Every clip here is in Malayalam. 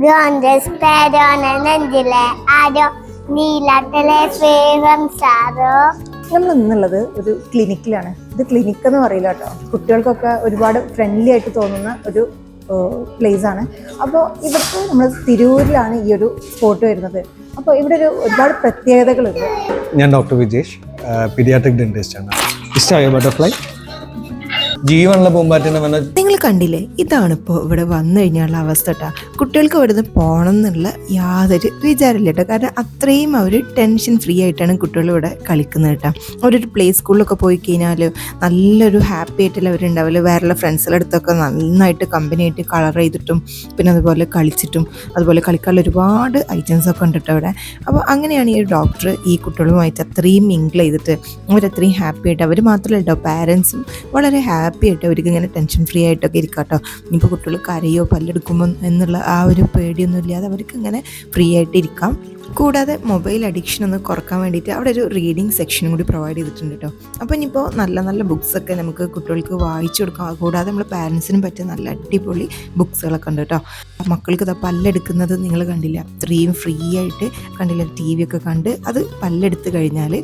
Grandes perone നെഞ്ചിലെ ആരോ നീലത്തിലെ സ്വേവം സാറോ നമ്മൾ ഇന്നുള്ളത് ഒരു ക്ലിനിക്കിലാണ് ഇത് ക്ലിനിക് എന്ന് പറയില്ല കേട്ടോ. കുട്ടികൾക്കൊക്കെ ഒരുപാട് ഫ്രണ്ട്ലി ആയിട്ട് തോന്നുന്ന ഒരു പ്ലേസ് ആണ്. അപ്പോൾ ഇവിടുത്തെ നമ്മൾ തിരൂരിലാണ് ഈ ഒരു സ്പോട്ട് വരുന്നത്. അപ്പോൾ ഇവിടെ ഒരു ഒരുപാട് പ്രത്യേകതകളുണ്ട്. ഞാൻ ഡോക്ടർ വിജേഷ് പീഡിയാട്രിക് ഡെന്റിസ്റ്റ് ആണ്. ഇഷ്ടമായോ ബട്ടർഫ്ലൈ ജീവനുള്ള പൂമ്പാറ്റിനെ വന്ന നിങ്ങൾ കണ്ടില്ലേ? ഇതാണ് ഇപ്പോൾ ഇവിടെ വന്നു കഴിഞ്ഞുള്ള അവസ്ഥ കേട്ടോ കുട്ടികൾക്ക് ഇവിടുന്ന് പോകണം എന്നുള്ള യാതൊരു വിചാരമില്ല കേട്ടോ കാരണം അത്രയും അവർ ടെൻഷൻ ഫ്രീ ആയിട്ടാണ് കുട്ടികൾ ഇവിടെ കളിക്കുന്നത് കേട്ടോ അവരൊരു പ്ലേ സ്കൂളിലൊക്കെ പോയി കഴിഞ്ഞാൽ നല്ലൊരു ഹാപ്പി ആയിട്ടുള്ള അവരുണ്ടാവില്ല. വേറെയുള്ള ഫ്രണ്ട്സിന്റെ അടുത്തൊക്കെ നന്നായിട്ട് കമ്പനി ആയിട്ട് കളർ ചെയ്തിട്ടും പിന്നെ അതുപോലെ കളിച്ചിട്ടും അതുപോലെ കളിക്കാനുള്ള ഒരുപാട് ഐറ്റംസ് ഒക്കെ ഉണ്ട് കേട്ടോ ഇവിടെ. അപ്പോൾ അങ്ങനെയാണ് ഈ ഡോക്ടർ ഈ കുട്ടികളുമായിട്ട് അത്രയും മിങ്കിൾ ചെയ്തിട്ട് അവരത്രയും ഹാപ്പി ആയിട്ട് അവർ മാത്രമല്ല കേട്ടോ പാരൻസും വളരെ ഹാപ്പി ആയിട്ട് അവർക്ക് ഇങ്ങനെ ടെൻഷൻ ഫ്രീ ആയിട്ടൊക്കെ ഇരിക്കാം കേട്ടോ ഇനിയിപ്പോൾ കുട്ടികൾ കരയോ പല്ലെടുക്കുമോ എന്നുള്ള ആ ഒരു പേടിയൊന്നും ഇല്ലാതെ അവർക്ക് ഇങ്ങനെ ഫ്രീ ആയിട്ട് ഇരിക്കാം. കൂടാതെ മൊബൈൽ അഡിക്ഷൻ ഒന്ന് കുറയ്ക്കാൻ വേണ്ടിയിട്ട് അവിടെ ഒരു റീഡിംഗ് സെക്ഷനും കൂടി പ്രൊവൈഡ് ചെയ്തിട്ടുണ്ട് കേട്ടോ. അപ്പോൾ ഇനിയിപ്പോൾ നല്ല നല്ല ബുക്സൊക്കെ നമുക്ക് കുട്ടികൾക്ക് വായിച്ചു കൊടുക്കാം. കൂടാതെ നമ്മൾ പാരൻസിനും പറ്റിയ നല്ല അടിപൊളി ബുക്സുകളൊക്കെ ഉണ്ട് കേട്ടോ. മക്കൾക്ക് ഇതാ പല്ലെടുക്കുന്നത് നിങ്ങൾ കണ്ടില്ല. അത്രയും ഫ്രീ ആയിട്ട് കണ്ടില്ല. ടി വി ഒക്കെ കണ്ട് അത് പല്ലെടുത്ത് കഴിഞ്ഞാൽ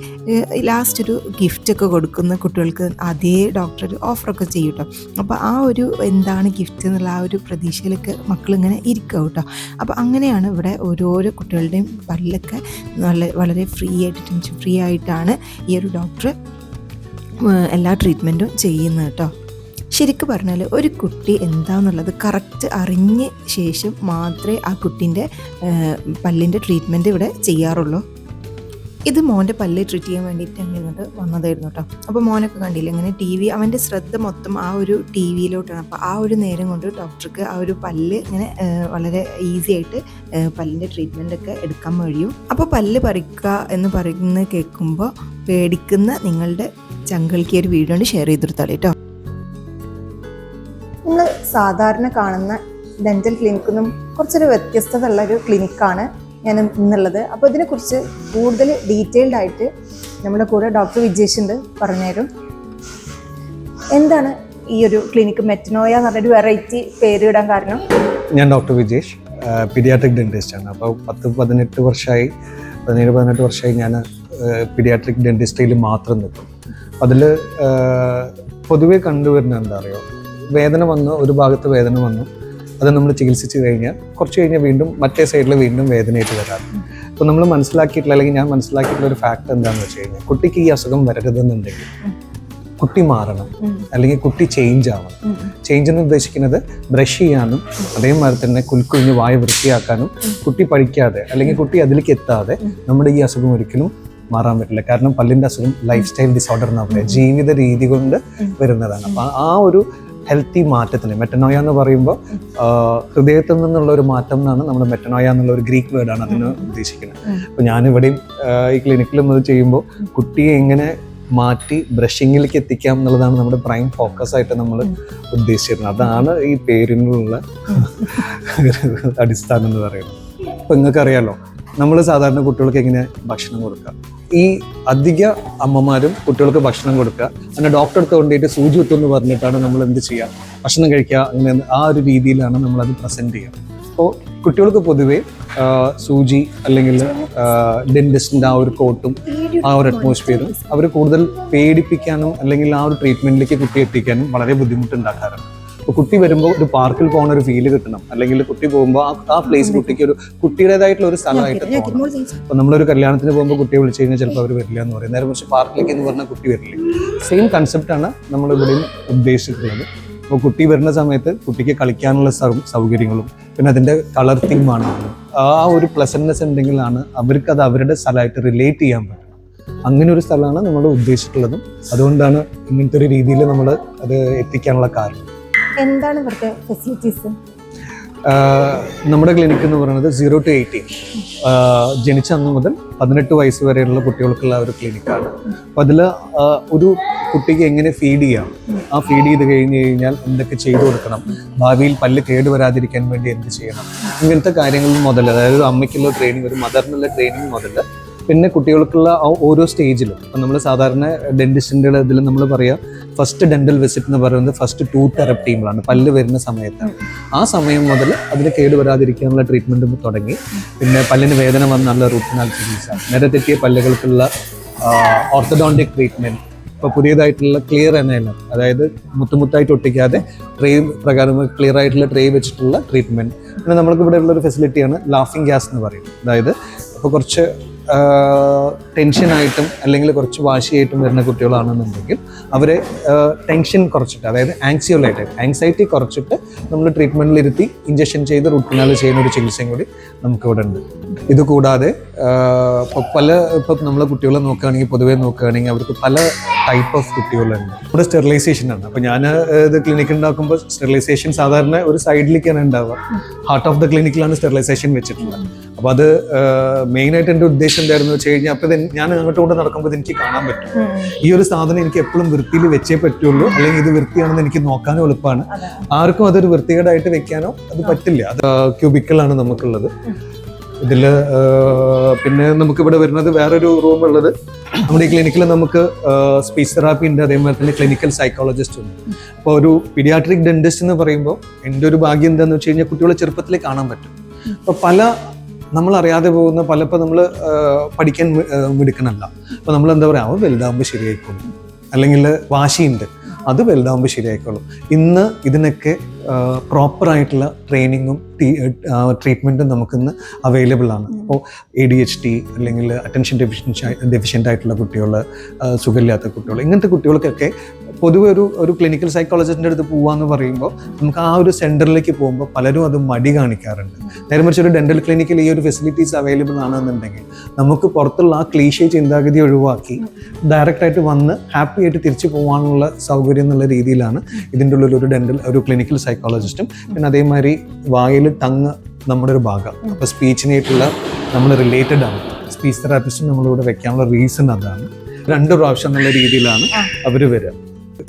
ലാസ്റ്റ് ഒരു ഗിഫ്റ്റ് ഒക്കെ കൊടുക്കുന്ന കുട്ടികൾക്ക് അതേ ഡോക്ടർ ഓഫറൊക്കെ ചെയ്യും കേട്ടോ. അപ്പോൾ ആ ഒരു എന്താണ് ഗിഫ്റ്റ് എന്നുള്ള ആ ഒരു പ്രതീക്ഷയിലൊക്കെ മക്കളിങ്ങനെ ഇരിക്കുക കേട്ടോ. അപ്പോൾ അങ്ങനെയാണ് ഇവിടെ ഓരോരോ കുട്ടികളുടെയും പല്ലൊക്കെ നല്ല വളരെ ഫ്രീ ആയിട്ട് ടെൻഷൻ ഫ്രീ ആയിട്ടാണ് ഈ ഒരു ഡോക്ടർ എല്ലാ ട്രീറ്റ്മെന്റും ചെയ്യുന്നത് കേട്ടോ ശരിക്കും പറഞ്ഞാൽ ഒരു കുട്ടി എന്താണെന്നുള്ളത് കറക്റ്റ് അറിഞ്ഞ ശേഷം മാത്രമേ ആ കുട്ടീന്റെ പല്ലിന്റെ ട്രീറ്റ്മെന്റ് ഇവിടെ ചെയ്യാറുള്ളൂ. ഇത് മോന്റെ പല്ല് ട്രീറ്റ് ചെയ്യാൻ വേണ്ടിയിട്ട് അങ്ങനെ ഇങ്ങോട്ട് വന്നതായിരുന്നു കേട്ടോ അപ്പോൾ മോനൊക്കെ കണ്ടില്ല ഇങ്ങനെ ടി വി അവന്റെ ശ്രദ്ധ മൊത്തം ആ ഒരു ടി വിയിലോട്ടാണ് അപ്പോൾ ആ ഒരു നേരം കൊണ്ട് ഡോക്ടർക്ക് ആ ഒരു പല്ല് ഇങ്ങനെ വളരെ ഈസി ആയിട്ട് പല്ലിന്റെ ട്രീറ്റ്മെന്റ് ഒക്കെ എടുക്കാൻ കഴിയും. അപ്പോൾ പല്ല് പറിക്കുക എന്ന് പറയുന്നത് കേൾക്കുമ്പോൾ പേടിക്കുന്ന നിങ്ങളുടെ ചങ്കൾക്ക് ഒരു വീഡിയോ കൊണ്ട് ഷെയർ ചെയ്തെടുത്താളി കേട്ടോ നമ്മൾ സാധാരണ കാണുന്ന ഡെന്റൽ ക്ലിനിക്കൊന്നും കുറച്ചൊരു വ്യത്യസ്തതയുള്ള ഒരു ക്ലിനിക്കാണ് ഞാൻ ഇന്നുള്ളത്. അപ്പോൾ ഇതിനെക്കുറിച്ച് കൂടുതൽ ഡീറ്റെയിൽഡ് ആയിട്ട് നമ്മുടെ കൂടെ ഡോക്ടർ വിജേഷ് ഉണ്ട് പറഞ്ഞുതരും എന്താണ് ഈ ഒരു ക്ലിനിക്ക് മെറ്റനോയ എന്ന് പറഞ്ഞൊരു വെറൈറ്റി പേര് ഇടാൻ കാരണം? ഞാൻ ഡോക്ടർ വിജേഷ് പീഡിയാട്രിക് ഡെന്റിസ്റ്റ് ആണ്. അപ്പോൾ പത്ത് പതിനെട്ട് വർഷമായി പതിനേഴ് പതിനെട്ട് വർഷമായി ഞാൻ പീഡിയാട്രിക് ഡെന്റിസ്റ്റിൽ മാത്രം നിൽക്കും. അതിൽ പൊതുവേ കണ്ടുവരുന്ന എന്താ പറയുക വേദന വന്നു ഒരു ഭാഗത്ത് വേദന വന്നു. അത് നമ്മൾ ചികിത്സിച്ച് കഴിഞ്ഞാൽ കുറച്ച് കഴിഞ്ഞാൽ വീണ്ടും മറ്റേ സൈഡിൽ വീണ്ടും വേദനയായിട്ട് വരാറ്. അപ്പോൾ നമ്മൾ മനസ്സിലാക്കിയിട്ടുള്ള അല്ലെങ്കിൽ ഞാൻ മനസ്സിലാക്കിയിട്ടുള്ള ഒരു ഫാക്ട് എന്താണെന്ന് വെച്ച് കഴിഞ്ഞാൽ കുട്ടിക്ക് ഈ അസുഖം വരരുതെന്നുണ്ടെങ്കിൽ കുട്ടി മാറണം. അല്ലെങ്കിൽ കുട്ടി ചേഞ്ച് ആവണം. ചേഞ്ച് എന്ന് ഉദ്ദേശിക്കുന്നത് ബ്രഷ് ചെയ്യാനും അതേമാതിരി തന്നെ കുൽക്കുഞ്ഞ് വായ വൃത്തിയാക്കാനും കുട്ടി പഠിക്കാതെ അല്ലെങ്കിൽ കുട്ടി അതിലേക്ക് എത്താതെ നമ്മുടെ ഈ അസുഖം ഒരിക്കലും മാറാൻ പറ്റില്ല. കാരണം പല്ലിന്റെ അസുഖം ലൈഫ് സ്റ്റൈൽ ഡിസോർഡർ എന്നാണ് പറയുക ജീവിത രീതി കൊണ്ട് വരുന്നതാണ്. അപ്പം ആ ഒരു ഹെൽത്തി മാറ്റത്തിന്. മെറ്റനോയ എന്ന് പറയുമ്പോൾ ഹൃദയത്തിൽ നിന്നുള്ള ഒരു മാറ്റം എന്നാണ് നമ്മൾ മെറ്റനോയ എന്നുള്ള ഒരു ഗ്രീക്ക് വേർഡാണ് അതിന് ഉദ്ദേശിക്കുന്നത്. അപ്പോൾ ഞാനിവിടെയും ഈ ക്ലിനിക്കിലും അത് ചെയ്യുമ്പോൾ കുട്ടിയെ എങ്ങനെ മാറ്റി ബ്രഷിങ്ങിലേക്ക് എത്തിക്കാം എന്നുള്ളതാണ് നമ്മുടെ പ്രൈം ഫോക്കസ് ആയിട്ട് നമ്മൾ ഉദ്ദേശിച്ചിരുന്നത്. അതാണ് ഈ പേരിനുള്ള അടിസ്ഥാനം എന്ന് പറയുന്നത്. അപ്പം നിങ്ങൾക്കറിയാലോ നമ്മൾ സാധാരണ കുട്ടികൾക്ക് എങ്ങനെ ഭക്ഷണം കൊടുക്കുക? ഈ അധിക അമ്മമാരും കുട്ടികൾക്ക് ഭക്ഷണം കൊടുക്കുക. അങ്ങനെ ഡോക്ടർ അടുത്ത് കൊണ്ടുപോയിട്ട് സൂചി കുത്തു എന്ന് പറഞ്ഞിട്ടാണ് നമ്മൾ എന്ത് ചെയ്യുക? ഭക്ഷണം കഴിക്കുക. അങ്ങനെ ആ ഒരു രീതിയിലാണ് നമ്മൾ അത് പ്രസന്റ് ചെയ്യുക. അപ്പോൾ കുട്ടികൾക്ക് പൊതുവേ സൂചി അല്ലെങ്കിൽ ഡെന്റിസ്റ്റിന്റെ ആ ഒരു കോട്ടും ആ ഒരു അറ്റ്മോസ്ഫിയറും അവർ കൂടുതൽ പേടിപ്പിക്കാനും അല്ലെങ്കിൽ ആ ഒരു ട്രീറ്റ്മെന്റിലേക്ക് കുട്ടിയെ എത്തിക്കാനും വളരെ ബുദ്ധിമുട്ടുണ്ടാക്കാറുണ്ട്. അപ്പോൾ കുട്ടി വരുമ്പോൾ ഒരു പാർക്കിൽ പോകുന്ന ഒരു ഫീൽ കിട്ടണം. അല്ലെങ്കിൽ കുട്ടി പോകുമ്പോൾ ആ- പ്ലേസ് കുട്ടിക്ക് ഒരു കുട്ടിയുടേതായിട്ടുള്ള ഒരു സ്ഥലമായിട്ട് തോന്നണം. അപ്പോൾ നമ്മളൊരു കല്യാണത്തിന് പോകുമ്പോൾ കുട്ടിയെ വിളിച്ചു കഴിഞ്ഞാൽ ചിലപ്പോൾ അവർ വരില്ല എന്ന് പറയും. നേരെ പക്ഷേ പാർക്കിലേക്ക് എന്ന് പറഞ്ഞാൽ കുട്ടി വരില്ല. സെയിം കൺസെപ്റ്റാണ് നമ്മൾ ഇവിടെയും ഉദ്ദേശിച്ചിട്ടുള്ളത് അപ്പോൾ കുട്ടി വരുന്ന സമയത്ത് കുട്ടിക്ക് കളിക്കാനുള്ള സൗകര്യങ്ങളും പിന്നെ അതിന്റെ കളർ തീമാണ് ആ ഒരു പ്ലസൻനെസ് ഉണ്ടെങ്കിലാണ് അവർക്ക് അത് അവരുടെ സ്ഥലമായിട്ട് റിലേറ്റ് ചെയ്യാൻ പറ്റും അങ്ങനെ ഒരു സ്ഥലമാണ് നമ്മൾ ഉദ്ദേശിച്ചിട്ടുള്ളതും. അതുകൊണ്ടാണ് ഇങ്ങനത്തെ ഒരു രീതിയിൽ നമ്മൾ അത് എത്തിക്കാനുള്ള കാരണം. എന്താണ് ഇവിടുത്തെ ഫെസിലിറ്റീസ് നമ്മുടെ ക്ലിനിക് എന്ന് പറയുന്നത് സീറോ ടു എയ്റ്റീൻ ജനിച്ച അന്ന് മുതൽ പതിനെട്ട് വയസ്സ് വരെയുള്ള കുട്ടികൾക്കുള്ള ഒരു ക്ലിനിക്കാണ് അപ്പോൾ അതിൽ ഒരു കുട്ടിക്ക് എങ്ങനെ ഫീഡ് ചെയ്യാം? ആ ഫീഡ് ചെയ്ത് കഴിഞ്ഞ് കഴിഞ്ഞാൽ എന്തൊക്കെ ചെയ്തു കൊടുക്കണം? ഭാവിയിൽ പല്ല് കേടുവരാതിരിക്കാൻ വേണ്ടി എന്ത് ചെയ്യണം? ഇങ്ങനത്തെ കാര്യങ്ങൾ മുതൽ അതായത് അമ്മയ്ക്കുള്ള ട്രെയിനിങ് ഒരു മദറിനുള്ള ട്രെയിനിങ് മുതൽ പിന്നെ കുട്ടികൾക്കുള്ള ഓരോ സ്റ്റേജിലും. ഇപ്പം നമ്മൾ സാധാരണ ഡെന്റിസ്റ്റിന്റെ ഇതിൽ നമ്മൾ പറയുക ഫസ്റ്റ് ഡെന്റൽ വിസിറ്റ് എന്ന് പറയുന്നത് ഫസ്റ്റ് ടൂ തെറപ്പ് ടീമിലാണ് പല്ല് വരുന്ന സമയത്താണ് ആ സമയം മുതൽ അതിന് കേടുവരാതിരിക്കാനുള്ള വരാതിരിക്കാനുള്ള ട്രീറ്റ്മെന്റ് തുടങ്ങി. പിന്നെ പല്ലിന് വേദന വന്നുള്ള റൂട്ട് കനാൽ ചികിത്സ നേരെ തെറ്റിയ പല്ലുകൾക്കുള്ള ഓർത്തഡോണ്ടിക് ട്രീറ്റ്മെന്റ് ഇപ്പോൾ പുതിയതായിട്ടുള്ള ക്ലിയർ എനൈലർ അതായത് മുത്തുമുത്തായിട്ട് ഒട്ടിക്കാതെ ട്രേ പ്രകാരം ക്ലിയർ ആയിട്ടുള്ള ട്രേ വെച്ചിട്ടുള്ള ട്രീറ്റ്മെന്റ് പിന്നെ നമ്മൾക്ക് ഇവിടെ ഉള്ള ഒരു ഫെസിലിറ്റിയാണ് ലാഫിംഗ് ഗ്യാസ് എന്ന് പറയുന്നത് അതായത് ഇപ്പോൾ കുറച്ച് ടെൻഷനായിട്ടും അല്ലെങ്കിൽ കുറച്ച് വാശിയായിട്ടും വരുന്ന കുട്ടികളാണെന്നുണ്ടെങ്കിൽ അവരെ ടെൻഷൻ കുറച്ചിട്ട് അതായത് ആങ്സിയോലൈറ്റ് ആങ്സൈറ്റി കുറച്ചിട്ട് നമ്മൾ ട്രീറ്റ്മെന്റിലിരുത്തി ഇഞ്ചക്ഷൻ ചെയ്ത് റൂട്ട് കനാൽ ചെയ്യുന്ന ഒരു ചികിത്സയും കൂടി നമുക്കിവിടെ ഉണ്ട് ഇതുകൂടാതെ ഇപ്പോൾ പല ഇപ്പം നമ്മൾ കുട്ടികളെ നോക്കുകയാണെങ്കിൽ പൊതുവേ നോക്കുകയാണെങ്കിൽ അവർക്ക് പല ടൈപ്പ് ഓഫ് കുട്ടികളുണ്ട്. ഇവിടെ സ്റ്റെറിലൈസേഷൻ ആണ്. അപ്പോൾ ഞാൻ ഇത് ക്ലിനിക്ക് ഉണ്ടാക്കുമ്പോൾ സ്റ്റെറിലൈസേഷൻ സാധാരണ ഒരു സൈഡിലേക്കാണ് ഉണ്ടാവുക ഹാർട്ട് ഓഫ് ദ ക്ലിനിക്കിലാണ് സ്റ്റെറിലൈസേഷൻ വെച്ചിട്ടുള്ളത്. അപ്പോൾ അത് മെയിനായിട്ട് എന്റെ ഉദ്ദേശം എന്തായിരുന്നു വെച്ച് കഴിഞ്ഞാൽ അപ്പോൾ ഞാൻ അങ്ങോട്ട് കൊണ്ട് നടക്കുമ്പോൾ എനിക്ക് കാണാൻ പറ്റും. ഈ ഒരു സാധനം എനിക്ക് എപ്പോഴും വൃത്തിയിൽ വെച്ചേ പറ്റുള്ളൂ. അല്ലെങ്കിൽ ഇത് വൃത്തിയാണെന്ന് എനിക്ക് നോക്കാനും എളുപ്പമാണ്. ആർക്കും അതൊരു വൃത്തികേടായിട്ട് വെക്കാനോ അത് പറ്റില്ല. അത് ക്യൂബിക്കലാണ് നമുക്കുള്ളത്. ഇതിൽ പിന്നെ നമുക്ക് ഇവിടെ വരുന്നത് വേറൊരു റൂം ഉള്ളത് നമ്മുടെ ഈ ക്ലിനിക്കിൽ നമുക്ക് സ്പീച്ച് തെറാപ്പി ഉണ്ട് അതേമാതിരി തന്നെ ക്ലിനിക്കൽ സൈക്കോളജിസ്റ്റ് ഉണ്ട്. അപ്പോൾ ഒരു പീഡിയാട്രിക് ഡെന്റിസ്റ്റ് എന്ന് പറയുമ്പോൾ എന്റെ ഒരു ഭാഗ്യം എന്താണെന്ന് വെച്ച് കഴിഞ്ഞാൽ കുട്ടികളെ ചെറുപ്പത്തിലേ കാണാൻ പറ്റും. അപ്പോൾ പല നമ്മൾ അറിയാതെ പോകുന്ന പലപ്പോൾ നമ്മൾ പഠിക്കാൻ മിടുക്കണല്ല അപ്പോൾ നമ്മൾ എന്താ പറയുക അവൻ വലുതാകുമ്പോൾ ശരിയായിക്കോളും. അല്ലെങ്കിൽ വാശിയുണ്ട്. അത് വലുതാകുമ്പോൾ ശരിയായിക്കോളും. ഇന്ന് ഇതിനൊക്കെ പ്രോപ്പറായിട്ടുള്ള ട്രെയിനിങ്ങും ട്രീറ്റ്മെന്റും നമുക്കിന്ന് അവൈലബിൾ ആണ്. അപ്പോൾ എ ഡി എച്ച് ടി അല്ലെങ്കിൽ അറ്റൻഷൻ ഡെഫിഷ്യൻസി ഡെഫിഷ്യന്റ് ആയിട്ടുള്ള കുട്ടികൾ സുഖമില്ലാത്ത കുട്ടികൾ ഇങ്ങനത്തെ കുട്ടികൾക്കൊക്കെ പൊതുവെ ഒരു ഒരു ക്ലിനിക്കൽ സൈക്കോളജിസ്റ്റിന്റെ അടുത്ത് പോവാന്ന് പറയുമ്പോൾ നമുക്ക് ആ ഒരു സെന്ററിലേക്ക് പോകുമ്പോൾ പലരും അത് മടി കാണിക്കാറുണ്ട്. നേരെ മറിച്ച് ഒരു ഡെന്റൽ ക്ലിനിക്കിൽ ഈ ഒരു ഫെസിലിറ്റീസ് അവൈലബിൾ ആണെന്നുണ്ടെങ്കിൽ നമുക്ക് പുറത്തുള്ള ആ ക്ലീശേ ചിന്താഗതി ഒഴിവാക്കി ഡയറക്റ്റായിട്ട് വന്ന് ഹാപ്പി ആയിട്ട് തിരിച്ചു പോകാനുള്ള സൗകര്യം എന്നുള്ള രീതിയിലാണ് ഇതിന്റെ ഉള്ളിൽ ഒരു ഡെന്റൽ ഒരു ക്ലിനിക്കൽ സൈക്കോളജിസ്റ്റും പിന്നെ അതേമാതിരി വായിൽ തങ്ങ് നമ്മുടെ ഒരു ഭാഗം. അപ്പോൾ സ്പീച്ചിനായിട്ടുള്ള നമ്മൾ റിലേറ്റഡ് ആണ്. സ്പീച്ച് തെറാപ്പിസ്റ്റും നമ്മളിവിടെ വെക്കാനുള്ള റീസൺ അതാണ്. രണ്ട് പ്രാവശ്യം എന്നുള്ള രീതിയിലാണ് അവർ വരിക.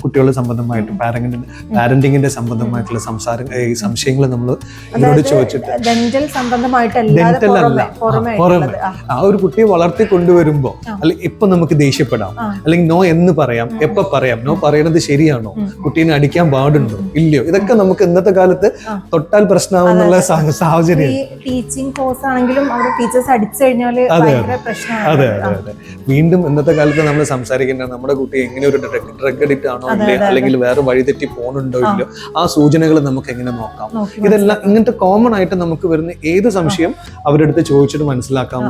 കുട്ടികളുടെ സംബന്ധമായിട്ടും പാരന്റിന്റെ പാരന്റിങ്ങിന്റെ സംബന്ധമായിട്ടുള്ള സംസാരം ഈ സംശയങ്ങൾ നമ്മൾ ഇവരോട് ചോദിച്ചിട്ട്. ഡെന്റൽ അല്ല. പുറമെ ആ, ഒരു കുട്ടിയെ വളർത്തി കൊണ്ടുവരുമ്പോൾ അല്ലെ ഇപ്പൊ നമുക്ക് ദേഷ്യപ്പെടാം. അല്ലെങ്കിൽ നോ എന്ന് പറയാം എപ്പോ പറയാം? നോ പറയണത് ശരിയാണോ? കുട്ടീനെ അടിക്കാൻ പാടുണ്ടോ? ഇല്ലയോ? ഇതൊക്കെ നമുക്ക് ഇന്നത്തെ കാലത്ത്. തൊട്ടാൽ പ്രശ്നമാവുന്നുള്ള സാഹചര്യം. ടീച്ചിങ് കോഴ്സ് ആണെങ്കിലും അവിടെ ടീച്ചേഴ്സ് അടിച്ചു കഴിഞ്ഞാൽ അതെ, അതെ. അതെ വീണ്ടും ഇന്നത്തെ കാലത്ത് നമ്മൾ സംസാരിക്കേണ്ട നമ്മുടെ കുട്ടി എങ്ങനെ ഒരു ഡ്രഗ് അഡിക്റ്റ് ആണോ അതെ, ഇല്ലേ അല്ലെങ്കിൽ വേറെ വഴിതെറ്റി പോകണുണ്ടോ ഇല്ലയോ? ആ സൂചനകൾ നമുക്ക് എങ്ങനെ നോക്കാം? ഇതെല്ലാം ഇങ്ങനത്തെ കോമൺ ആയിട്ട് നമുക്ക് വരുന്ന ഏത് സംശയം അവരുടെ അടുത്ത് ചോദിച്ചിട്ട് മനസ്സിലാക്കാം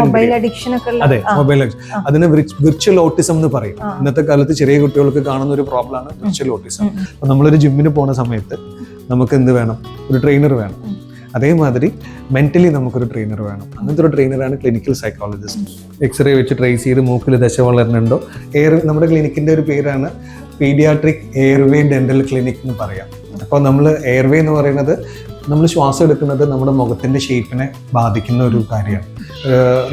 മൊബൈൽ അഡിക്ഷൻ അതെ മൊബൈൽ ആ. അതിന് വിർച്വൽ ഓട്ടിസം എന്ന് പറയും. ഇന്നത്തെ കാലത്ത് ചെറിയ കുട്ടികൾക്ക് കാണുന്ന ഒരു പ്രോബ്ലം ആണ് വിർച്വൽ ഓട്ടിസം. അപ്പൊ നമ്മളൊരു ജിമ്മിന് പോണ സമയത്ത് നമുക്ക് എന്ത് വേണം? ഒരു ട്രെയിനർ വേണം. അതേമാതിരി മെന്റലി നമുക്കൊരു ട്രെയിനർ വേണം. അങ്ങനത്തെ ഒരു ട്രെയിനറാണ് ക്ലിനിക്കൽ സൈക്കോളജിസ്റ്റ് എക്സ്റേ വെച്ച് ട്രേസ് ചെയ്ത് മൂക്കിൽ ദശ വളരുന്നുണ്ടോ? എയർ നമ്മുടെ ക്ലിനിക്കിന്റെ ഒരു പേരാണ് പീഡിയാട്രിക് എയർവേ ഡെന്റൽ ക്ലിനിക് എന്ന് പറയാം. അപ്പോൾ നമ്മൾ എയർവേ എന്ന് പറയുന്നത് നമ്മൾ ശ്വാസം എടുക്കുന്നത് നമ്മുടെ മുഖത്തിന്റെ ഷേപ്പിനെ ബാധിക്കുന്ന ഒരു കാര്യമാണ്.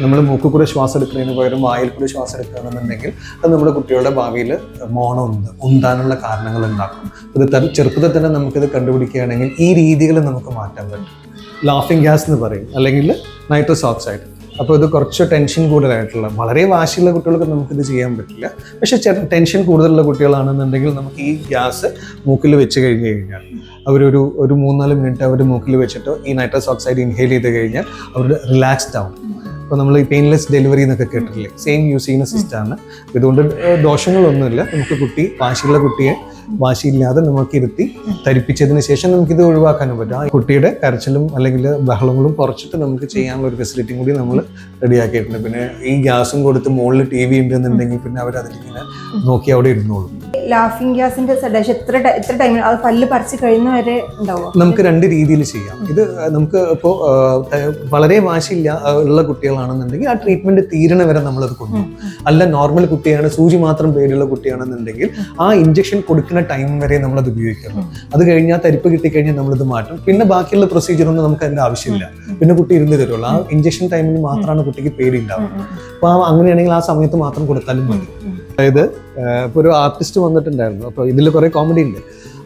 നമ്മൾ മൂക്കിൽ കൂടെ ശ്വാസം എടുക്കുന്നതിന് പകരം വായിൽ കൂടെ ശ്വാസം എടുക്കുകയാണെന്നുണ്ടെങ്കിൽ അത് നമ്മുടെ കുട്ടികളുടെ ഭാവിയിൽ മോണം ഉണ്ട് ഉണ്ടാനുള്ള കാരണങ്ങൾ ഉണ്ടാക്കും. ഇത് ചെറുപ്പത്തിൽ തന്നെ നമുക്കിത് കണ്ടുപിടിക്കുകയാണെങ്കിൽ ഈ രീതികൾ നമുക്ക് മാറ്റാൻ പറ്റും. ലാഫിംഗ് ഗ്യാസ് എന്ന് പറയും അല്ലെങ്കിൽ നൈട്രസ് ഓക്സൈഡ് അപ്പോൾ ഇത് കുറച്ച് ടെൻഷൻ കൂടുതലായിട്ടുള്ള വളരെ വാശിയുള്ള കുട്ടികൾക്ക് നമുക്കിത് ചെയ്യാൻ പറ്റില്ല. പക്ഷേ ടെൻഷൻ കൂടുതലുള്ള കുട്ടികളാണെന്നുണ്ടെങ്കിൽ നമുക്ക് ഈ ഗ്യാസ് മൂക്കിൽ വെച്ച് കഴിഞ്ഞ് കഴിഞ്ഞാൽ അവരൊരു ഒരു മൂന്നാൽ മിനിറ്റ് അവർ മൂക്കിൽ വെച്ചിട്ട് ഈ നൈട്രസ് ഓക്സൈഡ് ഇൻഹേൽ ചെയ്ത് കഴിഞ്ഞാൽ അവർ റിലാക്സ്ഡ് ആവും. അപ്പോൾ നമ്മൾ ഈ പെയിൻലെസ് ഡെലിവറി എന്നൊക്കെ കേട്ടിട്ടില്ലേ? സെയിം യൂസ് ചെയ്യുന്ന സിസ്റ്റമാണ് ഇതുകൊണ്ട് ദോഷങ്ങളൊന്നുമില്ല. നമുക്ക് കുട്ടി വാശിയുള്ള കുട്ടിയെ വാശിയില്ലാതെ നമുക്ക് ഇരുത്തി ധരിപ്പിച്ചതിന് ശേഷം നമുക്കിത് ഒഴിവാക്കാനും പറ്റും. ആ കുട്ടിയുടെ കരച്ചിലും അല്ലെങ്കിൽ ബഹളങ്ങളും കുറച്ചിട്ട് നമുക്ക് ചെയ്യാനുള്ള ഒരു ഫെസിലിറ്റിയും കൂടി നമ്മൾ റെഡിയാക്കിയിട്ടുണ്ട്. പിന്നെ ഈ ഗ്യാസും കൊടുത്ത് മുകളിൽ ടി വി ഉണ്ടെന്നുണ്ടെങ്കിൽ പിന്നെ അവർ അതിലിങ്ങനെ നോക്കി അവിടെ ഇരുന്നോളും. ലാഫിംഗ് ഗ്യാസിന്റെ സഡേഷൻ എത്ര എത്ര ടൈമിൽ അത് പല്ല് പറിച്ച് കഴിയുന്ന വരെ ഉണ്ടാവും? നമുക്ക് രണ്ട് രീതിയിൽ ചെയ്യാം. ഇത് നമുക്ക് ഇപ്പോൾ വളരെ വാശിയില്ല ഉള്ള കുട്ടികളാണെന്നുണ്ടെങ്കിൽ ആ ട്രീറ്റ്മെന്റ് തീരണ വരെ നമ്മളത് കൊണ്ടുപോകും അല്ല നോർമൽ കുട്ടിയാണ് സൂചി മാത്രം പേടിയുള്ള കുട്ടിയാണെന്നുണ്ടെങ്കിൽ ആ ഇഞ്ചക്ഷൻ കൊടുക്കുന്ന ടൈം വരെ നമ്മളത് ഉപയോഗിക്കണം. അത് കഴിഞ്ഞാൽ തരിപ്പ് കിട്ടിക്കഴിഞ്ഞാൽ നമ്മളിത് മാറ്റും. പിന്നെ ബാക്കിയുള്ള പ്രൊസീജിയർ ഒന്നും നമുക്ക് അതിന്റെ ആവശ്യമില്ല. പിന്നെ കുട്ടി ഇരുന്ന് തരുള്ളൂ. ആ ഇഞ്ചക്ഷൻ ടൈമിൽ മാത്രമാണ് കുട്ടിക്ക് പേടി ഉണ്ടാവുക. അപ്പോൾ അങ്ങനെയാണെങ്കിൽ ആ സമയത്ത് മാത്രം കൊടുത്താലും മതി. അതായത് ഇപ്പോൾ ഒരു ആർട്ടിസ്റ്റ് വന്നിട്ടുണ്ടായിരുന്നു. അപ്പോൾ ഇതിൽ കുറേ കോമഡി ഉണ്ട്.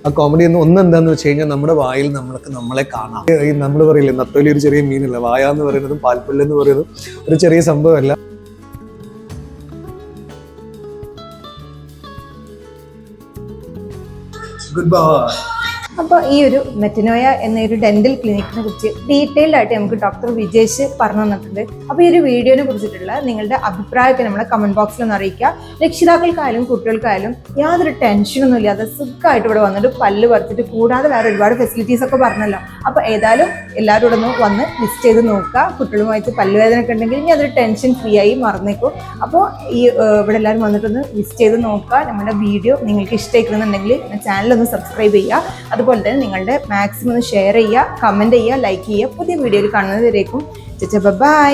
ആ കോമഡി എന്ന് ഒന്ന് എന്താന്ന് വെച്ച് കഴിഞ്ഞാൽ നമ്മുടെ വായിൽ നമ്മൾക്ക് നമ്മളെ കാണാം. ഈ നമ്മൾ പറയില്ലേ നത്തോലി ഒരു ചെറിയ മീനല്ല? വായ എന്ന് പറയുന്നതും പാൽപ്പുല്ല് എന്ന് പറയുന്നതും ഒരു ചെറിയ സംഭവമല്ല. ഗുഡ് ബൈ അപ്പോൾ ഈ ഒരു മെറ്റനോയ എന്ന ഒരു ഡെന്റൽ ക്ലിനിക്കിനെ കുറിച്ച് ഡീറ്റെയിൽഡ് ആയിട്ട് നമുക്ക് ഡോക്ടർ വിജേഷ് പറഞ്ഞു തന്നിട്ടുണ്ട്. അപ്പോൾ ഈ ഒരു വീഡിയോനെ കുറിച്ചിട്ടുള്ള നിങ്ങളുടെ അഭിപ്രായത്തെ നമ്മളെ കമന്റ് ബോക്സിൽ ഒന്ന് അറിയിക്കുക. രക്ഷിതാക്കൾക്കായാലും കുട്ടികൾക്കായാലും യാതൊരു ടെൻഷനൊന്നും ഇല്ലാതെ സുഖമായിട്ട് ഇവിടെ വന്നിട്ട് പല്ല് പറിച്ചിട്ട് കൂടാതെ വേറെ ഒരുപാട് ഫെസിലിറ്റീസ് ഒക്കെ പറഞ്ഞല്ലോ. അപ്പോൾ ഏതായാലും എല്ലാവരും ഇവിടെ ഒന്ന് വന്ന് വിസിറ്റ് ചെയ്ത് നോക്കുക. കുട്ടികളുമായിട്ട് പല്ലുവേദന ഒക്കെ ഉണ്ടെങ്കിൽ ഇനി അതൊരു ടെൻഷൻ ഫ്രീ ആയി മറന്നേക്കും. അപ്പോൾ ഈ ഇവിടെ എല്ലാവരും വന്നിട്ടൊന്ന് വിസിറ്റ് ചെയ്ത് നോക്കുക. നമ്മുടെ വീഡിയോ നിങ്ങൾക്ക് ഇഷ്ടമായിരിക്കുന്നുണ്ടെങ്കിൽ ചാനൽ ഒന്ന് സബ്സ്ക്രൈബ് ചെയ്യുക. അതുപോലെ തന്നെ നിങ്ങളുടെ മാക്സിമം ഷെയർ ചെയ്യുക കമന്റ് ചെയ്യുക ലൈക്ക് ചെയ്യുക. പുതിയ വീഡിയോയിൽ കാണുന്നതിലേക്കും ബൈ